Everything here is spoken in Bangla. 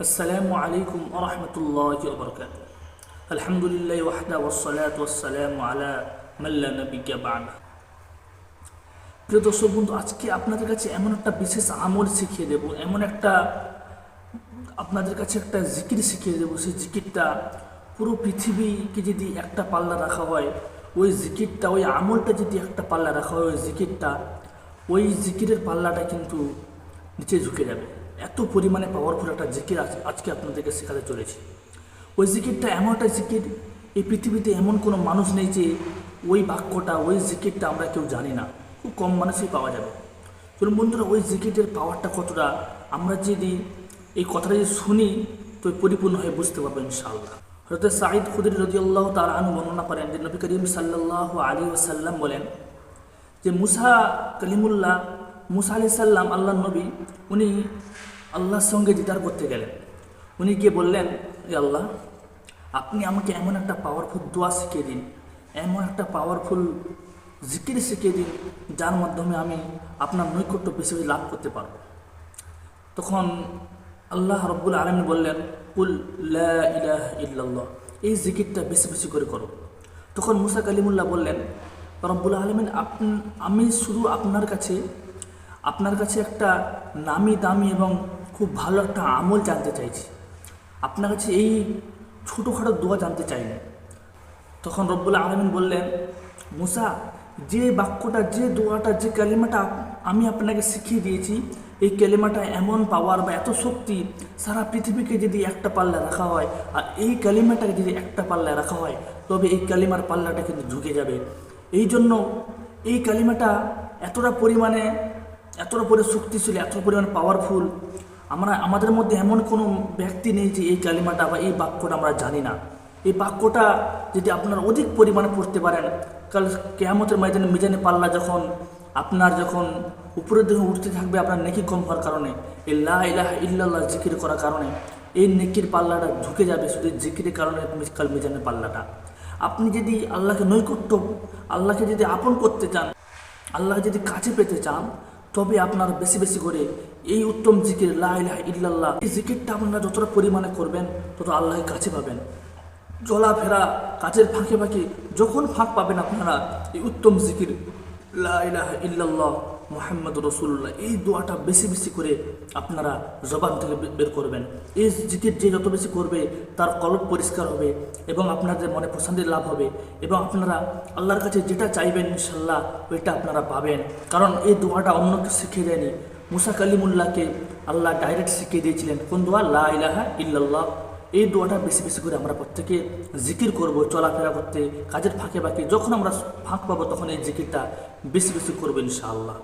السلام عليكم ورحمة الله وبركاته الحمد لله وحده والصلاة والسلام على من لا نبي بعده প্রিয় দর্শক বন্ধু আজকে আপনাদের কাছে এমন একটা বিশেষ আমল শিখিয়ে দেব এমন একটা আপনাদের কাছে একটা জিকির শিখিয়ে দেবো সেই জিকিরটা পুরো পৃথিবীকে যদি একটা পাল্লা রাখা হয় ওই জিকিরটা ওই আমলটা যদি একটা পাল্লা রাখা হয় ওই জিকিরটা ওই জিকিরের পাল্লাটা কিন্তু নিচে ঝুঁকে যাবে এত পরিমাণে পাওয়ারফুল একটা জিকির আজ- আজকে আপনাদেরকে শেখাতে চলেছি। ওই জিকিরটা এমন একটা জিকির, এই পৃথিবীতে এমন কোনো মানুষ নেই যে ওই বাক্যটা, ওই জিকিরটা আমরা কেউ জানি না। খুব কম মানুষই পাওয়া যাবে। চলুন বন্ধুরা, ওই জিকিরের পাওয়ারটা কতটা, আমরা যদি এই কথাটা যদি শুনি, তো পরিপূর্ণ হয়ে বুঝতে পারব ইনশাআল্লাহ। হয়তো সাঈদ খুদির রদিয়াল্লাহ তার আনু বর্ণনা করেন যে নবী করিম সাল্লাহ আলী ওসাল্লাম বলেন যে, মুসা কলিমুল্লাহ মুসা আলি সাল্লাম আল্লাহ নবী, উনি আল্লাহর সঙ্গে দিদার করতে গেলেন। উনি গিয়ে বললেন যে আল্লাহ, আপনি আমাকে এমন একটা পাওয়ারফুল দোয়া শিখিয়ে দিন, এমন একটা পাওয়ারফুল জিকির শিখিয়ে দিন, যার মাধ্যমে আমি আপনার নৈকট্য বেশি বেশি লাভ করতে পারব। তখন আল্লাহ রব্বুল আলমিন বললেন, কুল লা ইলাহা ইল্লাল্লাহ, এই জিকিরটা বেশি বেশি করে করো। তখন মুসা কালিমুল্লাহ বললেন, রব্বুল আলমিন, আপনি, আমি শুধু আপনার কাছে আপনার কাছে একটা নামি দামি এবং খুব ভালো একটা আমল জানতে চাইছি। আপনার কাছে এই ছোটোখাটো দোয়া জানতে চাই না তখন রব্বুল আলমিন বললেন, মুসা, যে বাক্যটা, যে দোয়াটা, যে কালিমাটা আমি আপনাকে শিখিয়ে দিয়েছি, এই কালিমাটা এমন পাওয়ার বা এত শক্তি সারা পৃথিবীকে যদি একটা পাল্লা রাখা হয়, আর এই কালিমাটাকে যদি একটা পাল্লায় রাখা হয়, তবে এই কালিমার পাল্লাটা কিন্তু ঝুঁকে যাবে। এই জন্য এই কালিমাটা এতটা পরিমাণে এতটা পরে শক্তিশালী এত পরিমাণ পাওয়ারফুল আমরা, আমাদের মধ্যে এমন কোনো ব্যক্তি নেই যে এই কালিমাটা বা এই বাক্যটা আমরা জানি না। এই বাক্যটা যদি আপনার অধিক পরিমাণে পড়তে পারেন, কাল কেয়ামতের ময়দানে মিজানে পাল্লা যখন আপনার যখন উপরের দিকে উঠতে থাকবে, আপনার নেকি কম হওয়ার কারণে, এই লা ইলাহা ইল্লাল্লাহ জিকির করার কারণে, এই নেকির পাল্লাটা ঝুঁকে যাবে শুধু জিকিরের কারণে কাল মিজানের পাল্লাটা। আপনি যদি আল্লাহকে নৈকট্য, আল্লাহকে যদি আপন করতে চান, আল্লাহকে যদি কাছে পেতে চান তবে আপনার বেশি বেশি করে এই উত্তম জিকির লাইলা ইল্লাল্লাহ, এই জিকিরটা আপনারা যতটা পরিমাণে করবেন, তত আল্লাহের কাছে পাবেন। জলা ফেরা কাজের ফাঁকে ফাঁকে, যখন ফাঁক পাবেন আপনারা, এই উত্তম জিকির, লা ইলাহা ইল্লাল্লাহ মোহাম্মদ রসুল্লাহ এই দোয়াটা বেশি বেশি করে আপনারা জবান থেকে বের করবেন। এই জিকির যে যত বেশি করবে, তার কলব পরিষ্কার হবে এবং আপনাদের মনে প্রশান্তির লাভ হবে এবং আপনারা আল্লাহর কাছে যেটা চাইবেন ইনশাল্লাহ ওইটা আপনারা পাবেন। কারণ এই দোয়াটা অন্য কেউ শিখিয়ে দেয়নি। মুসা কালিমুল্লাহকে আল্লাহ ডাইরেক্ট শিখিয়ে দিয়েছিলেন। কোন দোয়া? লা ইলাহা ইল্লাল্লাহ। এই দোয়াটা বেশি বেশি করে আমরা প্রত্যেকে জিকির করব, চলাফেরা করতে, কাজের ফাঁকে ফাঁকে, যখন আমরা ফাঁক পাবো তখন এই জিকিরটা বেশি বেশি করব ইনশাআল্লাহ।